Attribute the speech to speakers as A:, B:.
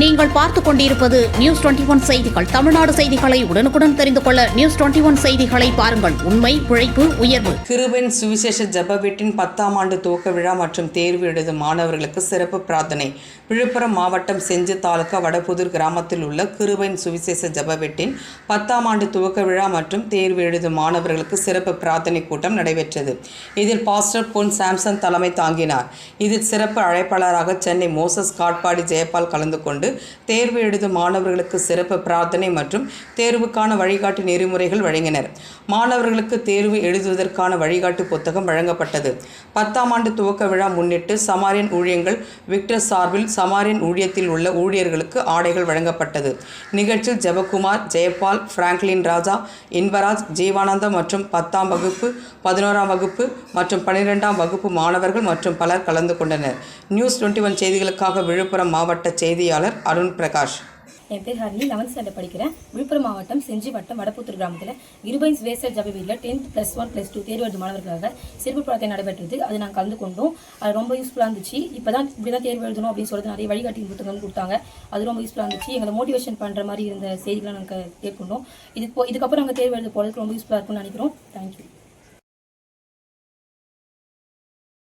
A: நீங்கள் பார்த்துக் கொண்டிருப்பது நியூஸ் டுவெண்டி ஒன் செய்திகள். தமிழ்நாடு செய்திகளை உடனுக்குடன் தெரிந்து கொள்ள நியூஸ் டுவெண்டி ஒன் செய்திகளை பாருங்கள். உண்மை உழைப்பு உயர்வு.
B: கிருவின் சுவிசேஷ ஜப வீட்டின் பத்தாம் ஆண்டு துவக்க விழா மற்றும் தேர்வு எழுதும் மாணவர்களுக்கு சிறப்பு பிரார்த்தனை. விழுப்புரம் மாவட்டம் செஞ்சி தாலுகா வடபுதூர் கிராமத்தில் உள்ள கிருவின் சுவிசேஷ ஜப வீட்டின் பத்தாம் ஆண்டு துவக்க விழா மற்றும் தேர்வு எழுதும் மாணவர்களுக்கு சிறப்பு பிரார்த்தனை கூட்டம் நடைபெற்றது. இதில் பாஸ்டர் பொன் சாம்சன் தலைமை தாங்கினார். இதில் சிறப்பு அழைப்பாளராக சென்னை மோசஸ் காட்பாடி ஜெயபால் கலந்து கொண்டு தேர்வு எழுதும் மாணவர்களுக்கு சிறப்பு பிரார்த்தனை மற்றும் தேர்வுக்கான வழிகாட்டு நெறிமுறைகள் வழங்கினர். மாணவர்களுக்கு தேர்வு எழுதுவதற்கான வழிகாட்டு புத்தகம் வழங்கப்பட்டது. பத்தாம் ஆண்டு துவக்க விழா முன்னிட்டு சமாரியன் ஊழியங்கள் விக்டர் சார்பில் சமாரியன் ஊழியத்தில் உள்ள ஊழியர்களுக்கு ஆடைகள் வழங்கப்பட்டது. நிகழ்ச்சியில் ஜெபகுமார் ஜெயபால் பிராங்க்லின் ராஜா இன்பராஜ் ஜீவானந்தம் மற்றும் பத்தாம் வகுப்பு பதினோராம் வகுப்பு மற்றும் பன்னிரெண்டாம் வகுப்பு மாணவர்கள் மற்றும் பலர் கலந்து கொண்டனர். நியூஸ் டுவெண்ட்டி ஒன் செய்திகளுக்காக விழுப்புரம் மாவட்ட செய்தியாளர் அருண் பிரகாஷ்.
C: என் பேர் ஹர்னி லெவன்த் ஸ்டாண்டர்ட் படிக்கிறேன். விழுப்புரம் மாவட்டம் செஞ்சி வட்டம் வடப்புத்தூர் கிராமத்தில் இருபைன்ஸ் வேசர் ஜப வீட்டில் tenth plus one plus two தேர்வு எழுதும் மாணவர்களுக்காக சிறப்பு பிரார்த்தனை நடைபெற்றது. அது நாங்கள் கலந்து கொண்டோம். அது ரொம்ப யூஸ்ஃபுல்லாக இருந்துச்சு. இப்போ தான் இப்படி தான் தேர்வு எழுதணும் அப்படின்னு சொல்லிட்டு நிறைய வழிகாட்டி புத்தகம் கொடுத்தாங்க. அது ரொம்ப யூஸ்ஃபுல்லாக இருந்துச்சு. எங்களை மோட்டிவேஷன் பண்ணுற மாதிரி இருந்த செய்திகளை நாங்கள் கேட்கணும். இது இதுக்கப்புறம் நாங்கள் தேர்வு எழுத போகிறதுக்கு ரொம்ப யூஸ்ஃபுல்லாக இருக்கும்னு நினைக்கிறோம். தேங்க்யூ